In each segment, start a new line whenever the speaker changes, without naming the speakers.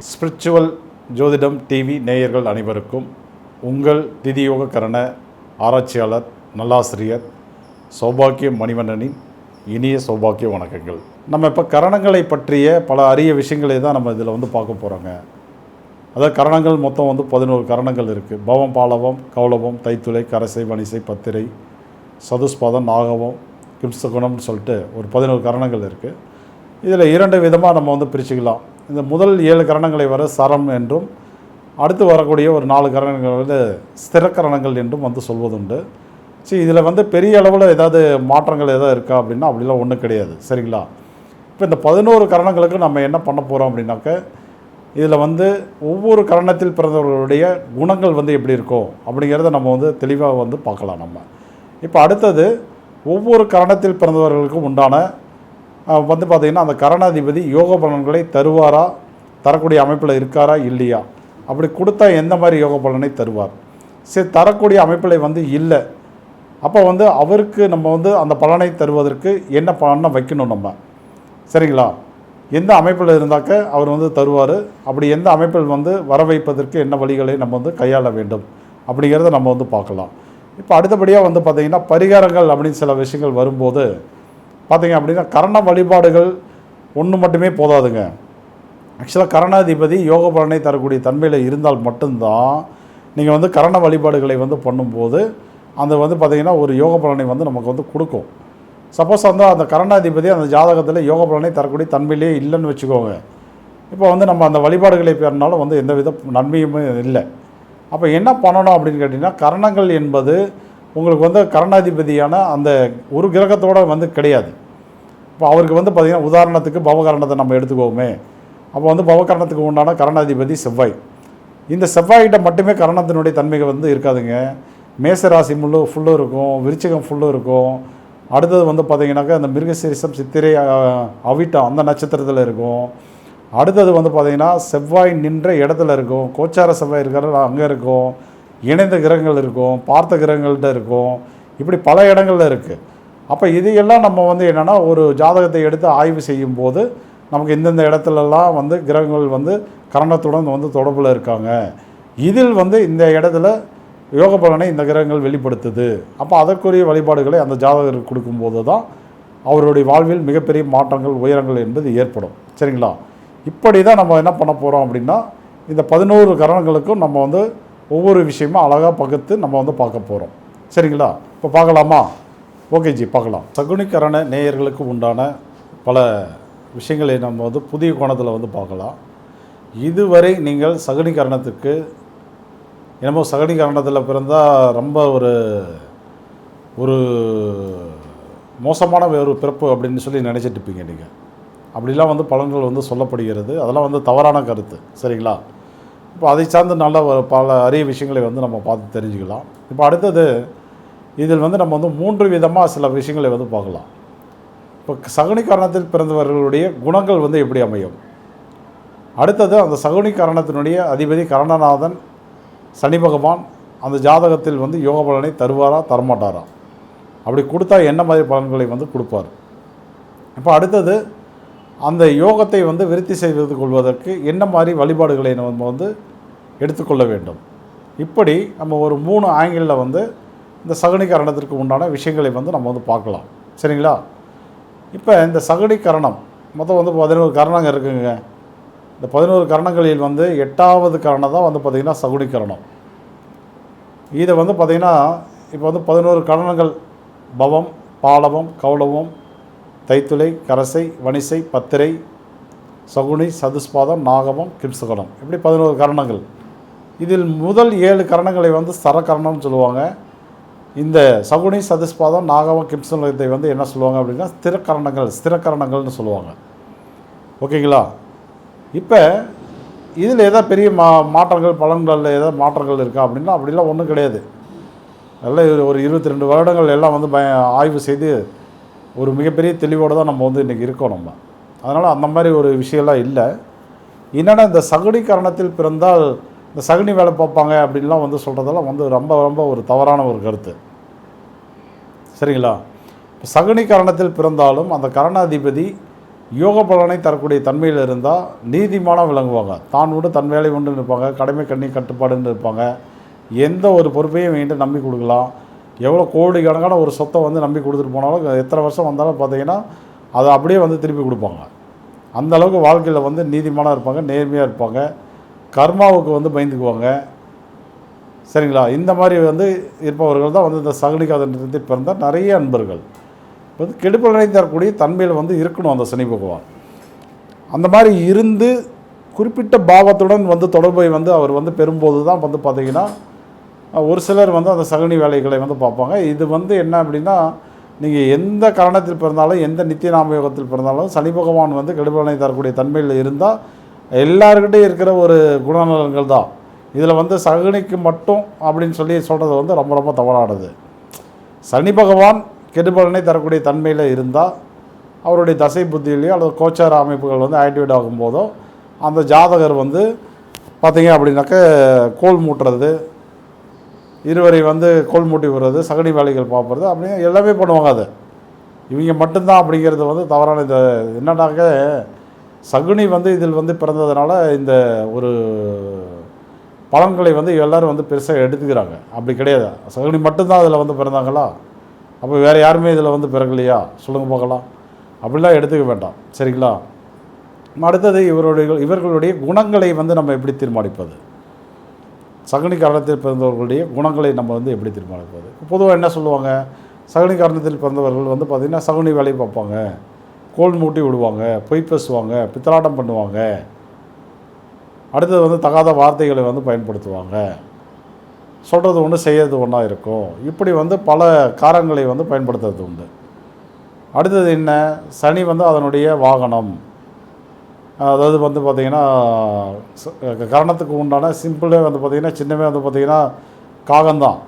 Spiritual ஜோதிடம் TV நேயர்கள் அனைவருக்கும் உங்கள் திதியோக கரண ஆராய்ச்சியாளர் நல்லாசிரியர் சௌபாக்கிய மணிவண்ணனின் இனிய சௌபாக்கிய வணக்கங்கள். நம்ம இப்போ கரணங்களை பற்றிய பல அரிய விஷயங்களை தான் நம்ம இதில் வந்து பார்க்க போகிறோங்க அதாவது கரணங்கள் மொத்தம் வந்து பதினோரு கரணங்கள் இருக்குது பவம் பாலவம் கௌலவம் தைத்துளை கரசை வனிசை பத்திரை சதுஸ்பாதம் நாகவம் கிம்சகுணம்னு சொல்லிட்டு ஒரு பதினோரு கரணங்கள் இருக்குது இதில் இரண்டு விதமாக நம்ம வந்து பிரிச்சுக்கலாம். இந்த முதல் ஏழு கரணங்களை வர சரம் என்றும் அடுத்து வரக்கூடிய ஒரு நாலு கரணங்கள் வந்து ஸ்திர கரணங்கள் என்றும் வந்து சொல்வதுண்டு. சரி இதில் வந்து பெரிய அளவில் ஏதாவது மாற்றங்கள் எதாவது இருக்கா அப்படின்னா அப்படிலாம் ஒன்றும் கிடையாது. சரிங்களா? இப்போ இந்த பதினோரு கரணங்களுக்கு நம்ம என்ன பண்ண போகிறோம் அப்படின்னாக்க இதில் வந்து ஒவ்வொரு கரணத்தில் பிறந்தவர்களுடைய குணங்கள் வந்து எப்படி இருக்கும் அப்படிங்கிறத நம்ம வந்து தெளிவாக வந்து பார்க்கலாம் நம்ம. இப்போ அடுத்தது ஒவ்வொரு கரணத்தில் பிறந்தவர்களுக்கும் உண்டான வந்து பார்த்திங்கன்னா அந்த கரணாதிபதி யோக பலன்களை தருவாரா? தரக்கூடிய அமைப்பில் இருக்காரா? இல்லையா? அப்படி கொடுத்தா எந்த மாதிரி யோக பலனை தருவார்? சரி தரக்கூடிய அமைப்பில் வந்து இல்லை. அப்போ வந்து அவருக்கு நம்ம வந்து அந்த பலனை தருவதற்கு என்ன பலனை வைக்கணும் நம்ம? சரிங்களா? எந்த அமைப்பில் இருந்தாக்க அவர் வந்து தருவார். அப்படி எந்த அமைப்பில் வந்து வர வைப்பதற்கு என்ன வழிகளை நம்ம வந்து கையாள வேண்டும்? அப்படிங்கிறத நம்ம வந்து பார்க்கலாம். இப்போ அடுத்தபடியாக வந்து பார்த்திங்கன்னா பரிகாரங்கள் அப்படின்னு சில விஷயங்கள் வரும்போது பார்த்திங்க அப்படின்னா கரண வழிபாடுகள் ஒன்று மட்டுமே போதாதுங்க. ஆக்சுவலாக கரணாதிபதி யோக பலனை தரக்கூடிய தன்மையில் இருந்தால் மட்டும்தான் நீங்கள் வந்து கரண வழிபாடுகளை வந்து பண்ணும்போது அந்த வந்து பார்த்திங்கன்னா ஒரு யோக பலனை வந்து நமக்கு வந்து கொடுக்கும். சப்போஸ் வந்து அந்த கரணாதிபதி அந்த ஜாதகத்தில் யோக பலனை தரக்கூடிய தன்மையிலே இல்லைன்னு வச்சுக்கோங்க. இப்போ வந்து நம்ம அந்த வழிபாடுகளை பெறினாலும் வந்து எந்த வித நன்மையுமே இல்லை. அப்போ என்ன பண்ணணும் அப்படின்னு கேட்டிங்கன்னா கரணங்கள் என்பது உங்களுக்கு வந்து கரணாதிபதியான அந்த ஒரு கிரகத்தோட வந்து கிடையாது. இப்போ அவருக்கு வந்து பார்த்திங்கன்னா உதாரணத்துக்கு பவகரணத்தை நம்ம எடுத்துக்கோமே. அப்போ வந்து பவகரணத்துக்கு உண்டான கரணாதிபதி செவ்வாய். இந்த செவ்வாய்கிட்ட மட்டுமே கரணத்தினுடைய தன்மைகள் வந்து இருக்காதுங்க. மேசராசி முள்ளு ஃபுல்லும் இருக்கும் விருச்சிகம் ஃபுல்லும் இருக்கும். அடுத்தது வந்து பார்த்திங்கனாக்கா அந்த மிருகசீரிசம் சித்திரை அவிட்டம் அந்த நட்சத்திரத்தில் இருக்கும். அடுத்தது வந்து பார்த்திங்கன்னா செவ்வாய் நின்ற இடத்துல இருக்கும். கோச்சார செவ்வாய் இருக்கிற அங்கே இருக்கும். இணைந்த கிரகங்கள் இருக்கும். பார்த்த கிரகங்கள்கிட்ட இருக்கும். இப்படி பல இடங்கள்ல இருக்குது அப்போ இதையெல்லாம் நம்ம வந்து என்னென்னா ஒரு ஜாதகத்தை எடுத்து ஆய்வு செய்யும்போது நமக்கு இந்தந்த இடத்துலலாம் வந்து கிரகங்கள் வந்து கரணத்துடன் வந்து தொடர்பில் இருக்காங்க. இதில் வந்து இந்த இடத்துல யோக பலனை இந்த கிரகங்கள் வெளிப்படுத்துது. அப்போ அதற்குரிய வழிபாடுகளை அந்த ஜாதகருக்கு கொடுக்கும்போது தான் அவருடைய வாழ்வில் மிகப்பெரிய மாற்றங்கள் உயரங்கள் என்பது ஏற்படும். சரிங்களா? இப்படி தான் நம்ம என்ன பண்ண போகிறோம் அப்படின்னா இந்த பதினோரு கரணங்களுக்கும் நம்ம வந்து ஒவ்வொரு விஷயமும் அழகாக பகுத்து நம்ம வந்து பார்க்க போகிறோம் சரிங்களா? இப்போ பார்க்கலாமா? ஓகே ஜி பார்க்கலாம். சகுனிக்கரண நேயர்களுக்கு உண்டான பல விஷயங்களை நம்ம வந்து புதிய கோணத்தில் வந்து பார்க்கலாம். இதுவரை நீங்கள் சகுனிகரணத்துக்கு என்னமோ சகுனிகரணத்தில் பிறந்தால் ரொம்ப ஒரு ஒரு மோசமான ஒரு பிறப்பு அப்படின்னு சொல்லி நினச்சிட்டு இருப்பீங்க நீங்கள் அப்படிலாம் வந்து பலன்கள் வந்து சொல்லப்படுகிறது. அதெல்லாம் வந்து தவறான கருத்து சரிங்களா? இப்போ அதை சார்ந்து நல்ல ஒரு பல அரிய விஷயங்களை வந்து நம்ம பார்த்து தெரிஞ்சுக்கலாம். இப்போ அடுத்தது இதில் வந்து நம்ம வந்து மூன்று விதமாக சில விஷயங்களை வந்து பார்க்கலாம். இப்போ சகுனி காரணத்தில் பிறந்தவர்களுடைய குணங்கள் வந்து எப்படி அமையும்? அடுத்தது அந்த சகுனி காரணத்தினுடைய அதிபதி கரணநாதன் சனி பகவான் அந்த ஜாதகத்தில் வந்து யோக பலனை தருவாரா தரமாட்டாரா? அப்படி கொடுத்தா என்ன மாதிரி பலன்களை வந்து கொடுப்பார்? இப்போ அடுத்தது அந்த யோகத்தை வந்து விருத்தி செய்து கொள்வதற்கு என்ன மாதிரி வழிபாடுகளை நம்ம வந்து எடுத்துக்கொள்ள வேண்டும்? இப்படி நம்ம ஒரு மூணு ஆங்கிளில் வந்து இந்த சகுனி கரணத்திற்கு உண்டான விஷயங்களை வந்து நம்ம வந்து பார்க்கலாம். சரிங்களா? இப்போ இந்த சகுனி கரணம் மொத்தம் வந்து பதினோரு கரணங்க இருக்குங்க. இந்த பதினோரு கரணங்களில் வந்து எட்டாவது கரணம் தான் வந்து பார்த்திங்கன்னா சகுனிகரணம். இதை வந்து பார்த்திங்கன்னா இப்போ வந்து பதினோரு கரணங்கள் பவம் பாலவம் கௌளவம் தைத்துளை கரசை வணிசை பத்திரை சகுனி சதுஸ்பாதம் நாகவம் கிம்சகணம் இப்படி பதினோரு கரணங்கள். இதில் முதல் ஏழு கரணங்களை வந்து சரகரணம்னு சொல்லுவாங்க. இந்த சகுனி சதுஸ்பாதம் நாகவம் கிம்சகத்தை வந்து என்ன சொல்லுவாங்க அப்படின்னா ஸ்திரக்கரணங்கள் ஸ்திரக்கரணங்கள்னு சொல்லுவாங்க. ஓகேங்களா? இப்போ இதில் எதாவது பெரிய மா மாற்றங்கள் பலன்களில் ஏதாவது மாற்றங்கள் இருக்கா அப்படின்னா அப்படிலாம் ஒன்றும் கிடையாது. நல்ல ஒரு- ஒரு இருபத்தி ரெண்டு வருடங்கள் எல்லாம் வந்து பய ஆய்வு செய்து ஒரு மிகப்பெரிய தெளிவோடு தான் நம்ம வந்து இன்றைக்கி இருக்கோம் நம்ம. அதனால் அந்த மாதிரி ஒரு விஷயம்லாம் இல்லை. என்னென்னா இந்த சகுனி கரணத்தில் பிறந்தால் இந்த சகுனி வேலை பார்ப்பாங்க அப்படின்லாம் வந்து சொல்கிறதெல்லாம் வந்து ரொம்ப ரொம்ப ஒரு தவறான ஒரு கருத்து. சரிங்களா? சகுனி கரணத்தில் பிறந்தாலும் அந்த கரணாதிபதி யோக பலனை தரக்கூடிய தன்மையில் இருந்தால் நீதிமானாக விளங்குவாங்க. தான் உண்டு தன் வேலை உண்டு இருப்பாங்க. கடமை கண்ணி கட்டுப்பாடுன்னு இருப்பாங்க. எந்த ஒரு பொறுப்பையும் வேண்டி நம்பி கொடுக்கலாம். எவ்வளோ கோடி கணக்கான ஒரு சொத்தை வந்து நம்பி கொடுத்துட்டு போனாலும் எத்தனை வருஷம் வந்தாலும் பார்த்தீங்கன்னா அதை அப்படியே வந்து திருப்பி கொடுப்பாங்க. அந்த அளவுக்கு வாழ்க்கையில் வந்து நீதிமானாக இருப்பாங்க நேர்மையாக இருப்பாங்க. கர்மாவுக்கு வந்து பயந்துக்குவாங்க. சரிங்களா? இந்த மாதிரி வந்து இருப்பவர்கள் தான் வந்து இந்த சகுனிகாதனத்தில் பிறந்த நிறைய அன்பர்கள். வந்து கெடுப்பலனை தரக்கூடிய தன்மையில் வந்து இருக்கணும் அந்த சனி பகவான். அந்த மாதிரி இருந்து குறிப்பிட்ட பாவத்துடன் வந்து தொடர்பை வந்து அவர் வந்து பெறும்போது தான் வந்து பார்த்திங்கன்னா ஒரு சிலர் வந்து அந்த சகுனி வேலைகளை வந்து பார்ப்பாங்க. இது வந்து என்ன அப்படின்னா நீங்கள் எந்த காரணத்தில் பிறந்தாலும் எந்த நித்திய நாமயோகத்தில் பிறந்தாலும் சனி பகவான் வந்து கெடுபலனை தரக்கூடிய தன்மையில் இருந்தால் எல்லாருக்கிட்டையும் இருக்கிற ஒரு குணநலன்கள் தான். இதில் வந்து சகுனிக்கு மட்டும் அப்படின்னு சொல்லி சொல்கிறது வந்து ரொம்ப ரொம்ப தவறானது. சனி பகவான் கெடுபலனை தரக்கூடிய தன்மையில் இருந்தால் அவருடைய தசை புத்தியிலையோ அல்லது கோச்சார அமைப்புகள் வந்து ஆக்டிவேட் ஆகும்போதோ அந்த ஜாதகர் வந்து பார்த்தீங்க அப்படின்னாக்க கோல் மூட்டுறது இருவரை வந்து கோல் மூட்டி விடுறது சகடி வேலைகள் பார்ப்பறது அப்படின்னு எல்லாமே பண்ணுவாங்க அதை. இவங்க மட்டும்தான் அப்படிங்கிறது வந்து தவறான இந்த என்னன்னாக்க சகுனி வந்து இதில் வந்து பிறந்ததுனால இந்த ஒரு பலன்களை வந்து எல்லோரும் வந்து பெருசாக எடுத்துக்கிறாங்க. அப்படி கிடையாது. சகுனி மட்டும்தான் அதில் வந்து பிறந்தாங்களா? அப்போ வேறு யாருமே இதில் வந்து பிறகலையா சொல்லுங்கள் பார்க்கலாம். அப்படிலாம் எடுத்துக்க வேண்டாம். சரிங்களா? அடுத்தது இவருடைய இவர்களுடைய குணங்களை வந்து நம்ம எப்படி தீர்மானிப்பது? சகுனி காரணத்தில் பிறந்தவர்களுடைய குணங்களை நம்ம வந்து எப்படி தீர்மானிப்பது பொதுவாக என்ன சொல்லுவாங்க? சகுனி காரணத்தில் பிறந்தவர்கள் வந்து பார்த்திங்கன்னா சகுனி வேலையை பார்ப்பாங்க. கோல் மூட்டி விடுவாங்க பொய் பேசுவாங்க பித்தலாட்டம் பண்ணுவாங்க. அடுத்தது வந்து தகாத வார்த்தைகளை வந்து பயன்படுத்துவாங்க. சொல்கிறது ஒன்று செய்கிறது ஒன்றா இருக்கும். இப்படி வந்து பல காரங்களை வந்து பயன்படுத்துறது உண்டு. அடுத்தது என்ன? சனி வந்து அதனுடைய வாகனம். அதாவது வந்து பார்த்திங்கன்னா கரணத்துக்கு உண்டான சிம்பிளே வந்து பார்த்திங்கன்னா சின்னமே வந்து பார்த்திங்கன்னா காகம்தான்.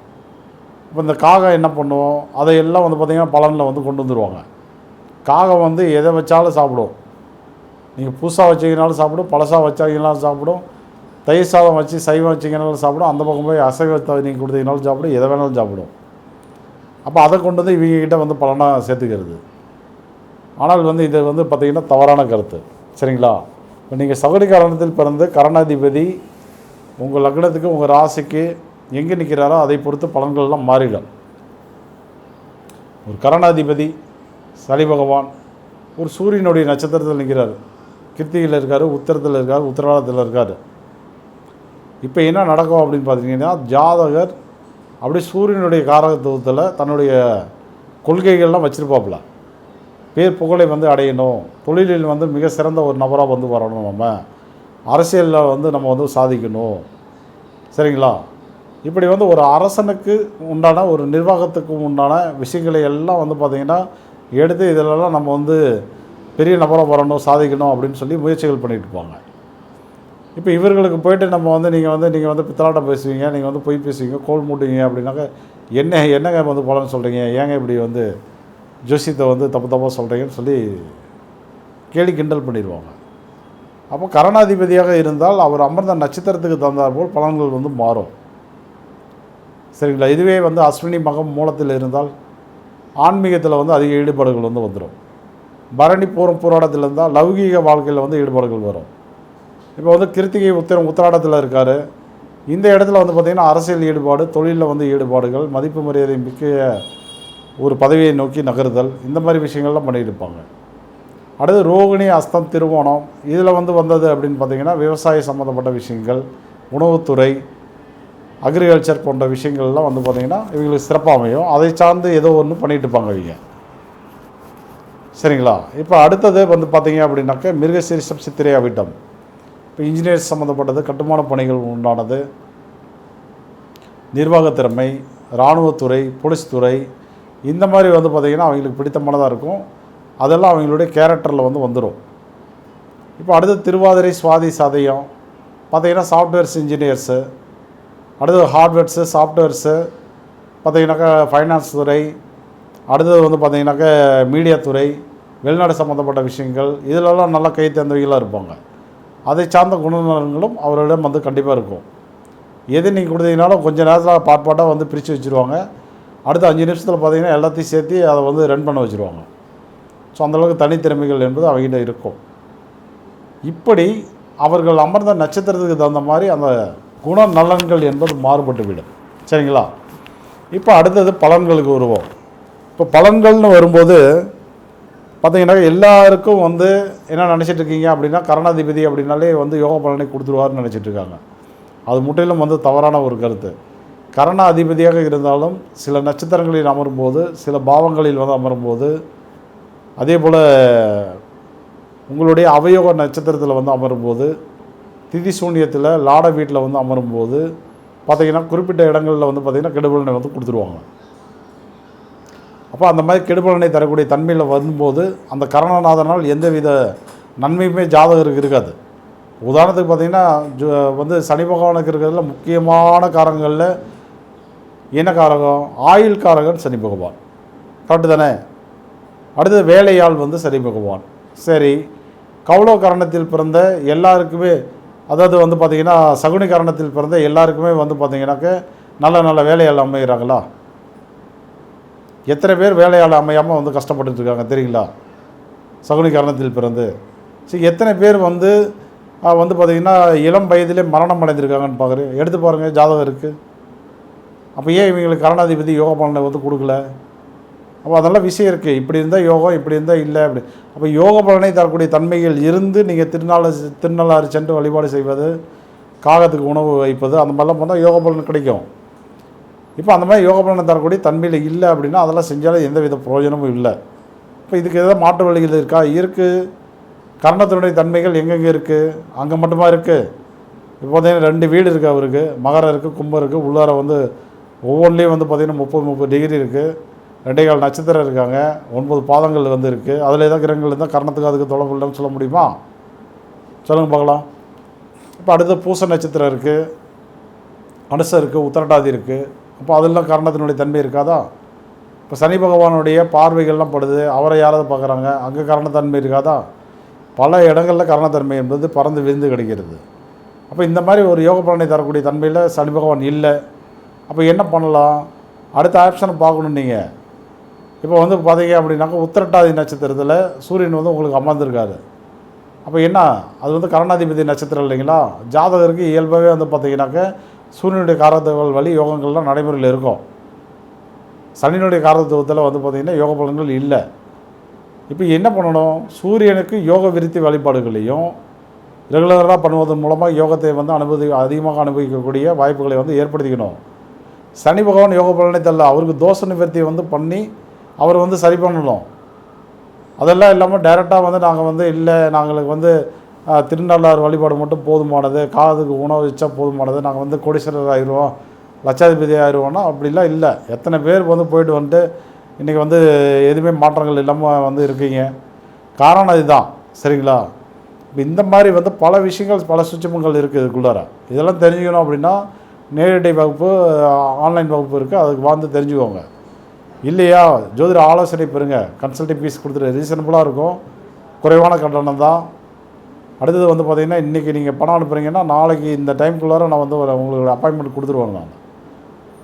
இப்போ இந்த காகம் என்ன பண்ணுவோம் அதையெல்லாம் வந்து பார்த்திங்கன்னா பலனில் வந்து கொண்டு வந்துடுவாங்க காகம் வந்து எதை வச்சாலும் சாப்பிடும். நீங்கள் புதுசாக வச்சிங்கனாலும் சாப்பிடும் பழசாக வச்சாங்கனாலும் சாப்பிடும் தயிர் சாதம் வச்சு சைவம் வச்சிங்கனாலும் சாப்பிடும் அந்த பக்கம் போய் அசைவத்தை நீங்கள் கொடுத்தீங்கனாலும் சாப்பிடும் எதை வேணாலும் சாப்பிடும். அப்போ அதை கொண்டு வந்து இவங்க கிட்டே வந்து பலனாக சேர்த்துக்கிறது. ஆனால் வந்து இது வந்து பார்த்திங்கன்னா தவறான கருத்து. சரிங்களா? இப்போ நீங்கள் சகடி காரணத்தில் பிறந்து கரணாதிபதி உங்கள் லக்னத்துக்கு உங்கள் ராசிக்கு எங்கே நிற்கிறாரோ அதை பொறுத்து பலன்கள்லாம் மாறிடும். ஒரு கரணாதிபதி சனி பகவான் ஒரு சூரியனுடைய நட்சத்திரத்தில் நிற்கிறார் கிருத்திகையில் இருக்கார் உத்தரத்தில் இருக்கார் உத்தரவாதத்தில் இருக்கார். இப்போ என்ன நடக்கும் அப்படின்னு பார்த்தீங்கன்னா ஜாதகர் அப்படியே சூரியனுடைய காரகத்துவத்தில் தன்னுடைய கொள்கைகள்லாம் வச்சுருப்பாப்புல. பேர் புகழை வந்து அடையணும். தொழிலில் வந்து மிக சிறந்த ஒரு நபராக வந்து வரணும் நம்ம. அரசியலில் வந்து நம்ம வந்து சாதிக்கணும். சரிங்களா? இப்படி வந்து ஒரு அரசனுக்கு உண்டான ஒரு நிர்வாகத்துக்கு உண்டான விஷயங்களை எல்லாம் வந்து பார்த்திங்கன்னா எடுத்து இதிலெல்லாம் நம்ம வந்து பெரிய நபராக வரணும் சாதிக்கணும் அப்படின்னு சொல்லி முயற்சிகள் பண்ணிட்டு இருப்பாங்க. இப்போ இவர்களுக்கு போயிட்டு நம்ம வந்து நீங்கள் வந்து நீங்கள் வந்து பித்தலாட்டம் பேசுவீங்க நீங்கள் வந்து பொய் பேசுவீங்க கோல் மூட்டுவீங்க அப்படின்னாக்க என்ன என்னங்க வந்து போலன்னு சொல்கிறீங்க ஏங்க இப்படி வந்து ஜோசியத்தை வந்து தப்பு தப்பாக சொல்கிறீங்கன்னு சொல்லி கேலி கிண்டல் பண்ணிடுவாங்க. அப்போ கரணாதிபதியாக இருந்தால் அவர் அமர்ந்த நட்சத்திரத்துக்கு தகுந்தாற் போல் பலன்கள் வந்து மாறும். சரிங்களா? இதுவே வந்து அஸ்வினி மகம் மூலத்தில் இருந்தால் ஆன்மீகத்தில் வந்து அதிக ஈடுபாடுகள் வந்து வந்துடும் பரணி பூரம் போராட்டத்தில் இருந்தால் லௌகீக வாழ்க்கையில் வந்து ஈடுபாடுகள் வரும். இப்போ வந்து கிருத்திகை உத்திரம் உத்திராடத்தில் இருக்கார். இந்த இடத்துல வந்து பார்த்திங்கன்னா அரசியல் ஈடுபாடு தொழிலில் வந்து ஈடுபாடுகள் மதிப்பு மரியாதை மிக்க ஒரு பதவியை நோக்கி நகருதல் இந்த மாதிரி விஷயங்கள்லாம் பண்ணிகிட்டு இருப்பாங்க அடுத்து ரோகிணி அஸ்தம் திருவோணம் இதில் வந்து வந்தது அப்படின்னு பார்த்தீங்கன்னா விவசாய சம்மந்தப்பட்ட விஷயங்கள் உணவுத்துறை அக்ரிகல்ச்சர் போன்ற விஷயங்கள்லாம் வந்து பார்த்திங்கன்னா இவங்களுக்கு சிறப்பாக அமையும். அதை சார்ந்து ஏதோ ஒன்று பண்ணிகிட்டு இருப்பாங்க இவங்க. சரிங்களா? இப்போ அடுத்தது வந்து பார்த்திங்க அப்படின்னாக்க மிருகசீரிஷம் சித்திரை அவிட்டம். இப்போ இன்ஜினியர்ஸ் சம்மந்தப்பட்டது கட்டுமான பணிகள் உண்டானது நிர்வாகத் திறமை இராணுவத்துறை போலீஸ் துறை இந்த மாதிரி வந்து பார்த்திங்கன்னா அவங்களுக்கு பிடித்தமானதாக இருக்கும். அதெல்லாம் அவங்களுடைய கேரக்டரில் வந்து வந்துடும் இப்போ அடுத்து திருவாதிரை சுவாதி சதயம் பார்த்தீங்கன்னா சாஃப்ட்வேர்ஸ் இன்ஜினியர்ஸு அடுத்தது ஹார்ட்வேர்ஸு சாஃப்ட்வேர்ஸு பார்த்தீங்கன்னாக்கா ஃபைனான்ஸ் துறை அடுத்தது வந்து பார்த்தீங்கன்னாக்கா மீடியா துறை வெளிநாடு சம்மந்தப்பட்ட விஷயங்கள் இதிலெல்லாம் நல்ல கை தேர்ந்தவங்களாக இருப்பாங்க. அதை சார்ந்த குணநலன்களும் அவர்களிடம் வந்து கண்டிப்பாக இருக்கும். எது நீங்கள் கொடுத்தீங்கனாலும் கொஞ்ச நேரத்தில் பாட்பாட்டாக வந்து பிரித்து வச்சுருவாங்க. அடுத்த அஞ்சு நிமிஷத்தில் பார்த்தீங்கன்னா எல்லாத்தையும் சேர்த்து அதை வந்து ரன் பண்ண வச்சுருவாங்க. ஸோ அந்தளவுக்கு தனித்திறமைகள் என்பது அவங்ககிட்ட இருக்கும். இப்படி அவர்கள் அமர்ந்த நட்சத்திரத்துக்கு தகுந்த மாதிரி அந்த குண நலன்கள் என்பது மாறுபட்டு விடும். சரிங்களா? இப்போ அடுத்தது பலன்களுக்கு வருவோம். இப்போ பலன்கள்னு வரும்போது பார்த்தீங்கன்னா எல்லாருக்கும் வந்து என்ன நினச்சிட்டு இருக்கீங்க அப்படின்னா கரணாதிபதி அப்படின்னாலே வந்து யோக பலனை கொடுத்துருவாருன்னு நினச்சிட்டு இருக்காங்க. அது முற்றிலும் வந்து தவறான ஒரு கருத்து. கரண அதிபதியாக இருந்தாலும் சில நட்சத்திரங்களில் அமரும்போது சில பாவங்களில் வந்து அமரும்போது அதே போல் உங்களுடைய அவயோக நட்சத்திரத்தில் வந்து அமரும்போது திதி சூன்யத்தில் லாட வீட்டில் வந்து அமரும்போது பார்த்திங்கன்னா குறிப்பிட்ட இடங்களில் வந்து பார்த்திங்கன்னா கெடுபலனை வந்து கொடுத்துருவாங்க. அப்போ அந்த மாதிரி கெடுபலனை தரக்கூடிய தன்மையில் வரும்போது அந்த கரணநாதனால் எந்தவித நன்மையுமே ஜாதகருக்கு இருக்காது. உதாரணத்துக்கு பார்த்தீங்கன்னா வந்து சனி பகவானுக்கு இருக்கிறதுல முக்கியமான காரங்களில் என்ன காரகம் ஆயுள் காரகன் சனி பகவான். கரெக்டு தானே? அடுத்தது வேலையாள் வந்து சனி பகவான். சரி கௌளவ கரணத்தில் பிறந்த எல்லாருக்குமே அதாவது வந்து பார்த்திங்கன்னா சகுனி கரணத்தில் பிறந்த எல்லாருக்குமே வந்து பார்த்திங்கனாக்க நல்ல நல்ல வேலையாள் அமைகிறாங்களா எத்தனை பேர் வேலையாள் அமையாமல் வந்து கஷ்டப்பட்டுருக்காங்க தெரியுங்களா? சகுனி கரணத்தில் பிறந்து. சரி எத்தனை பேர் வந்து வந்து பார்த்திங்கன்னா இளம் வயதிலே மரணம் அடைந்திருக்காங்கன்னு பார்க்குறேன் எடுத்து பாருங்கள் ஜாதகம் இருக்குது அப்போ ஏன் இவங்களுக்கு கரணாதிபதி யோக பலனை வந்து கொடுக்கல? அப்போ அதெல்லாம் விஷயம் இருக்குது இப்படி இருந்தால் யோகம் இப்படி இருந்தால் இல்லை அப்படி. அப்போ யோக பலனை தரக்கூடிய தன்மைகள் இருந்து நீங்கள் திருநாள் திருநள்ளாறு சென்று வழிபாடு செய்வது காகத்துக்கு உணவு வைப்பது அந்த மாதிரிலாம் பண்ணால் யோக பலன் கிடைக்கும். இப்போ அந்த மாதிரி யோக பலனை தரக்கூடிய தன்மையில் இல்லை அப்படின்னா அதெல்லாம் செஞ்சாலும் எந்த வித பிரயோஜனமும் இல்லை. இப்போ இதுக்கு எதாவது மாற்று வழிகள் இருக்கா? இருக்குது கர்ணத்தினுடைய தன்மைகள் எங்கெங்கே இருக்குது அங்கே மட்டுமா இருக்குது இப்போ பார்த்தீங்கன்னா ரெண்டு வீடு இருக்குது அவருக்கு. மகரம் இருக்குது கும்பம் இருக்குது உள்ளார வந்து ஒவ்வொன்றிலையும் வந்து பார்த்திங்கன்னா முப்பது முப்பது டிகிரி இருக்குது ரெண்டே கால் நட்சத்திரம் இருக்காங்க. ஒன்பது பாதங்கள் வந்து இருக்குது அதில் ஏதாவது கிரகங்கள் இருந்தால் கரணத்துக்கு அதுக்கு தொடர்பு இல்லைன்னு சொல்ல முடியுமா? சொல்லுங்கள் பார்க்கலாம். இப்போ அடுத்த பூச நட்சத்திரம் இருக்குது அனுசம் இருக்குது உத்தரட்டாதி இருக்குது அப்போ அதெல்லாம் கரணத்தினுடைய தன்மை இருக்காதா? இப்போ சனி பகவானுடைய பார்வைகள்லாம் படுது. அவரை யாராவது பார்க்குறாங்க? அங்கே கரணத்தன்மை இருக்காதா? பல இடங்களில் கரணத்தன்மை என்பது பறந்து விழுந்து கிடைக்கிறது. அப்போ இந்த மாதிரி ஒரு யோக பலனை தரக்கூடிய தன்மையில் சனி பகவான் இல்லை. அப்போ என்ன பண்ணலாம்? அடுத்த ஆப்ஷனை பார்க்கணும் நீங்கள் இப்போ வந்து பார்த்தீங்க அப்படின்னாக்கா உத்திரட்டாதி நட்சத்திரத்தில் சூரியன் வந்து உங்களுக்கு அமர்ந்திருக்காரு. அப்போ என்ன? அது வந்து கரணாதிபதி நட்சத்திரம் இல்லைங்களா? ஜாதகருக்கு இயல்பாகவே வந்து பார்த்தீங்கன்னாக்க சூரியனுடைய காரத்துவங்கள் வழி யோகங்கள்லாம் நடைமுறையில் இருக்கும். சனியினுடைய காரத்துவத்தில் வந்து பார்த்திங்கன்னா யோக பலன்கள் இல்லை. இப்போ என்ன பண்ணணும்? சூரியனுக்கு யோக விருத்தி வழிபாடுகளையும் ரெகுலராக பண்ணுவதன் மூலமாக யோகத்தை வந்து அனுபவி அதிகமாக அனுபவிக்கக்கூடிய வாய்ப்புகளை வந்து ஏற்படுத்திக்கணும். சனி பகவான் யோக பலனை தரல. அவருக்கு தோஷ நிவர்த்தியை வந்து பண்ணி அவர் வந்து சரி பண்ணணும். அதெல்லாம் இல்லாமல் டைரெக்டாக வந்து நாங்கள் வந்து இல்லை நாங்களுக்கு வந்து திருநள்ளாறு வழிபாடு மட்டும் போதுமானது காதுக்கு உணவு வச்சா போதுமானது நாங்கள் வந்து கோடீஸ்வரர் ஆயிடுவோம் லட்சாதிபதி ஆயிடுவோம்னா அப்படிலாம் இல்லை. எத்தனை பேர் வந்து போயிட்டு வந்துட்டு இன்றைக்கி வந்து எதுவுமே மாற்றங்கள் இல்லாமல் வந்து இருக்கீங்க. காரணம் இதுதான். சரிங்களா? இப்போ இந்த மாதிரி வந்து பல விஷயங்கள் பல சுச்சமங்கள் இருக்குது இதுக்குள்ளார. இதெல்லாம் தெரிஞ்சுக்கணும் அப்படின்னா நேரடி வகுப்பு ஆன்லைன் வகுப்பு இருக்குது அதுக்கு வந்து தெரிஞ்சுக்கோங்க. இல்லையா? ஜோதிட ஆலோசனை பெறுங்க. கன்சல்டிங் ஃபீஸ் கொடுத்துட்டு ரீசனபுளாக இருக்கும். குறைவான கட்டணம் தான். அடுத்தது வந்து பார்த்திங்கன்னா இன்றைக்கி நீங்கள் பணம் அனுப்புறீங்கன்னா நாளைக்கு இந்த டைம்குள்ளார நான் வந்து ஒரு உங்களுக்கு அப்பாயின்மெண்ட் கொடுத்துருவேன் நான்.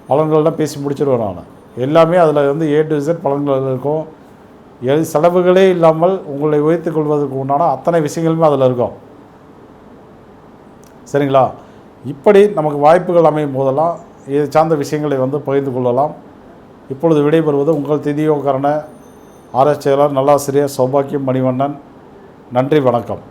பலன்கள்லாம் பேசி முடிச்சிடுவேன் நான். எல்லாமே அதில் வந்து ஏ டு இசட் பலன்கள் இருக்கும். எது செலவுகளே இல்லாமல் உங்களை உயர்த்து கொள்வதற்கு உண்டான அத்தனை விஷயங்களுமே அதில் இருக்கும். சரிங்களா? இப்படி நமக்கு வாய்ப்புகள் அமையும் போதெல்லாம் இது சார்ந்த விஷயங்களை வந்து பகிர்ந்து கொள்ளலாம். இப்பொழுது விடைபெறுவது உங்கள் திதியோகரண ஆராய்ச்சியாளர் நல்லாசிரியர் சௌபாக்கியம் மணிவண்ணன். நன்றி வணக்கம்.